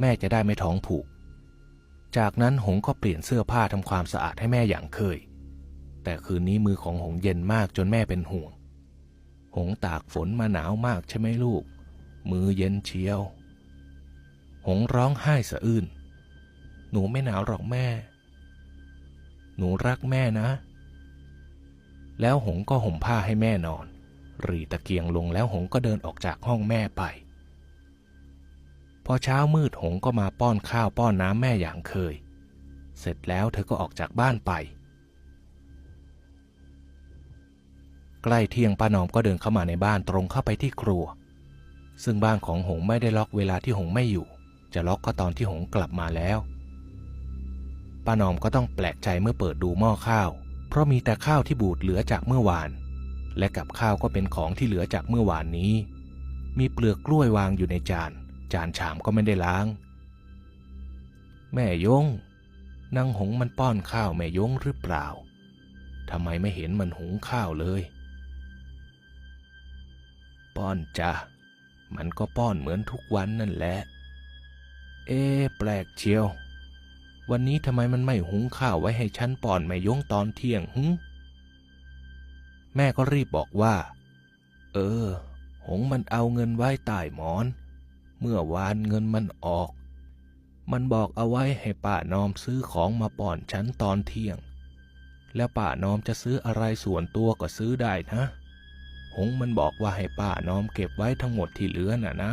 แม่จะได้ไม่ท้องผูก จากนั้นหงก็เปลี่ยนเสื้อผ้าทำความสะอาดให้แม่อย่างเคย แต่คืนนี้มือของหงเย็นมากจนแม่เป็นห่วง หงตากฝนมาหนาวมากใช่ไหมลูก มือเย็นเชียว หงร้องไห้สะอื้น หนูไม่หนาวหรอกแม่ หนูรักแม่นะ แล้วหงก็ห่มผ้าให้แม่นอน รีตะเกียงลงแล้วหงก็เดินออกจากห้องแม่ไป อเช้ามืดหงก็มาป้อนข้าวป้อนน้ำแม่อย่างเคย เสร็จแล้วเธอก็ออกจากบ้านไป ใกล้เที่ยงป้านอมก็เดินเข้ามาในบ้านตรงเข้าไปที่ครัว ซึ่งบ้านของหงไม่ได้ล็อกเวลาที่หงไม่อยู่ จะล็อกก็ตอนที่หงกลับมาแล้ว ป้านอมก็ต้องแปลกใจเมื่อเปิดดูหม้อข้าว เพราะมีแต่ข้าวที่บูดเหลือจากเมื่อวาน และกับข้าวก็เป็นของที่เหลือจากเมื่อวานนี้ มีเปลือกกล้วยวางอยู่ในจาน จานชามก็ไม่ได้ล้าง แม่ยงนางหงมันป้อนข้าวแม่ยงหรือเปล่าทำไมไม่เห็นมันหุงข้าวเลย ป้อนจ้ะมันก็ป้อนเหมือนทุกวันนั่นแหละ เอ๊แปลกเชียว วันนี้ทำไมมันไม่หุงข้าวไว้ให้ฉันป้อนแม่ยงตอนเที่ยงหึแม่ก็รีบบอกว่า เออ หงมันเอาเงินไว้ใต้หมอน เมื่อวานเงินมันออก มันบอกเอาไว้ให้ป้านอมซื้อของมาป้อนฉันตอนเที่ยง แล้วป้านอมจะซื้ออะไรส่วนตัวก็ซื้อได้นะ หงมันบอกว่าให้ป้านอมเก็บไว้ทั้งหมดที่เหลือน่ะนะ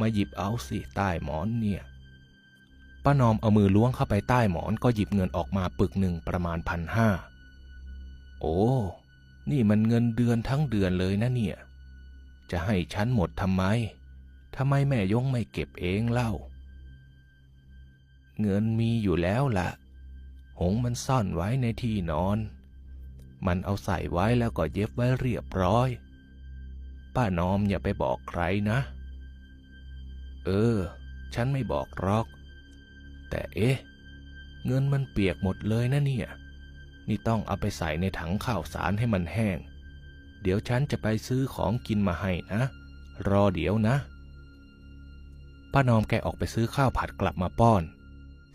มาหยิบเอาสิใต้หมอนเนี่ย ป้านอมเอามือล้วงเข้าไปใต้หมอนก็หยิบเงินออกมาปึกหนึ่งประมาณพันห้า โอ้ นี่มันเงินเดือนทั้งเดือนเลยนะเนี่ย จะให้ฉันหมดทำไม ทำไมแม่ยงไม่เก็บเองเล่า เงินมีอยู่แล้วล่ะหงมันซ่อนไว้ในที่นอน มันเอาใส่ไว้แล้วก็เย็บไว้เรียบร้อย ป้านอมอย่าไปบอกใครนะ เออ ฉันไม่บอกหรอก แต่เอ๊ะ เงินมันเปียกหมดเลยนะเนี่ย นี่ต้องเอาไปใส่ในถังข้าวสารให้มันแห้ง เดี๋ยวฉันจะไปซื้อของกินมาให้นะ รอเดี๋ยวนะ ป้านอมแกออกไปซื้อข้าวผัดกลับมาป้อน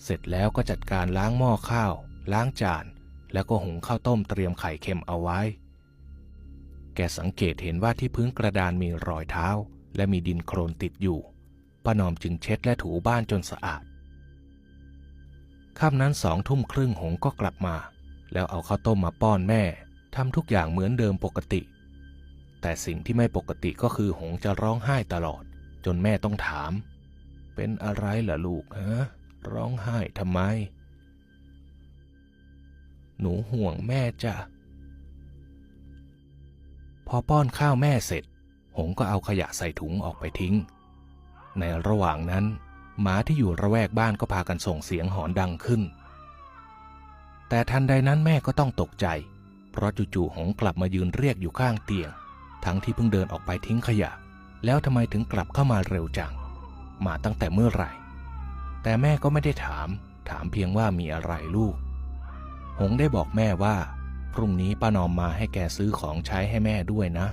เสร็จแล้วก็จัดการล้างหม้อข้าว ล้างจาน แล้วก็หุงข้าวต้มเตรียมไข่เค็มเอาไว้ แกสังเกตเห็นว่าที่พื้นกระดานมีรอยเท้า และมีดินโครนติดอยู่ ป้านอมจึงเช็ดและถูบ้านจนสะอาดค่ำนั้นสองทุ่มครึ่งหงก็กลับมา แล้วเอาข้าวต้มมาป้อนแม่ทำทุกอย่างเหมือนเดิมปกติ แต่สิ่งที่ไม่ปกติก็คือหงจะร้องไห้ตลอด จนแม่ต้องถาม เป็นอะไรล่ะลูกฮะร้องไห้ทำไม หนูห่วงแม่จ้ะ พอป้อนข้าวแม่เสร็จ หงก็เอาขยะใส่ถุงออกไปทิ้ง ในระหว่างนั้น หมาที่อยู่ระแวกบ้านก็พากันส่งเสียงหอนดังขึ้น แต่ทันใดนั้นแม่ก็ต้องตกใจ เพราะจู่ๆหงกลับมายืนเรียกอยู่ข้างเตียง ทั้งที่เพิ่งเดินออกไปทิ้งขยะ แล้วทำไมถึงกลับเข้ามาเร็วจัง มาตั้งแต่เมื่อไหร่ แต่แม่ก็ไม่ได้ถาม ถามเพียงว่ามีอะไรลูก หงได้บอกแม่ว่า พรุ่งนี้ป้านอมมาให้แกซื้อของใช้ให้แม่ด้วยนะ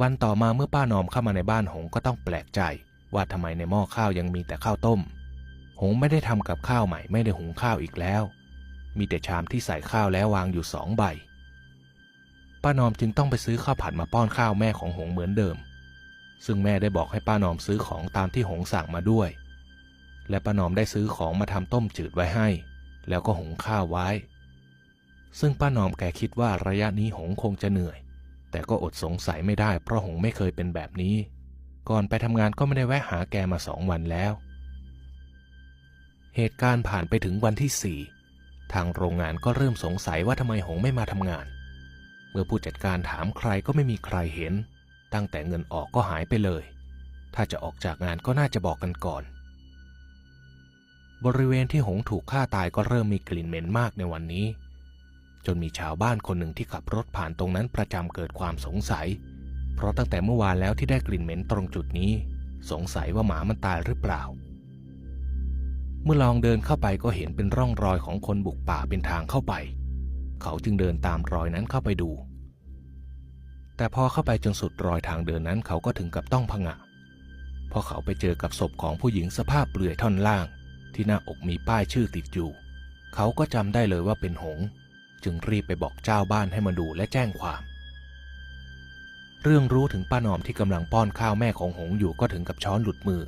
วันต่อมาเมื่อป้านอมเข้ามาในบ้านหงก็ต้องแปลกใจ ว่าทำไมในหม้อข้าวยังมีแต่ข้าวต้ม หงไม่ได้ทำกับข้าวใหม่ไม่ได้หุงข้าวอีกแล้ว มีแต่ชามที่ใส่ข้าวแล้ววางอยู่สองใบป้านอมจึงต้องไปซื้อข้าวผัดมาป้อนข้าวแม่ของหงเหมือนเดิม ซึ่งแม่ได้บอกให้ป้านอมซื้อของตามที่หงสั่งมาด้วย และป้านอมได้ซื้อของมาทำต้มจืดไว้ให้ แล้วก็หุงข้าวไว้ ซึ่งป้านอมแกคิดว่าระยะนี้หงคงจะเหนื่อย แต่ก็อดสงสัยไม่ได้เพราะหงไม่เคยเป็นแบบนี้ ก่อนไปทำงานก็ไม่ได้แวะหาแกมาสองวันแล้ว เหตุการณ์ผ่านไปถึงวันที่สี่ทางโรงงานก็เริ่มสงสัยว่าทำไมหงไม่มาทำงาน เมื่อผู้จัดการถามใครก็ไม่มีใครเห็น ตั้งแต่เงินออกก็หายไปเลย ถ้าจะออกจากงานก็น่าจะบอกกันก่อน บริเวณที่หงถูกฆ่าตายก็เริ่มมีกลิ่นเหม็นมากในวันนี้ จนมีชาวบ้านคนหนึ่งที่ขับรถผ่านตรงนั้นประจำเกิดความสงสัย เพราะตั้งแต่เมื่อวานแล้วที่ได้กลิ่นเหม็นตรงจุดนี้ สงสัยว่าหมามันตายหรือเปล่า เมื่อลองเดินเข้าไปก็เห็นเป็นร่องรอยของคนบุกป่าเป็นทางเข้าไป เขาจึงเดินตามรอยนั้นเข้าไปดู แต่พอเข้าไปจนสุดรอยทางเดินนั้นเขาก็ถึงกับต้องผงะเพราะเขาไปเจอกับศพของผู้หญิงสภาพเปลือยท่อนล่าง ที่หน้าอกมีป้ายชื่อติดอยู่ เขาก็จำได้เลยว่าเป็นหง จึงรีบไปบอกเจ้าบ้านให้มาดูและแจ้งความ เรื่องรู้ถึงป้านอมที่กำลังป้อนข้าวแม่ของหงอยู่ก็ถึงกับช้อนหลุดมือ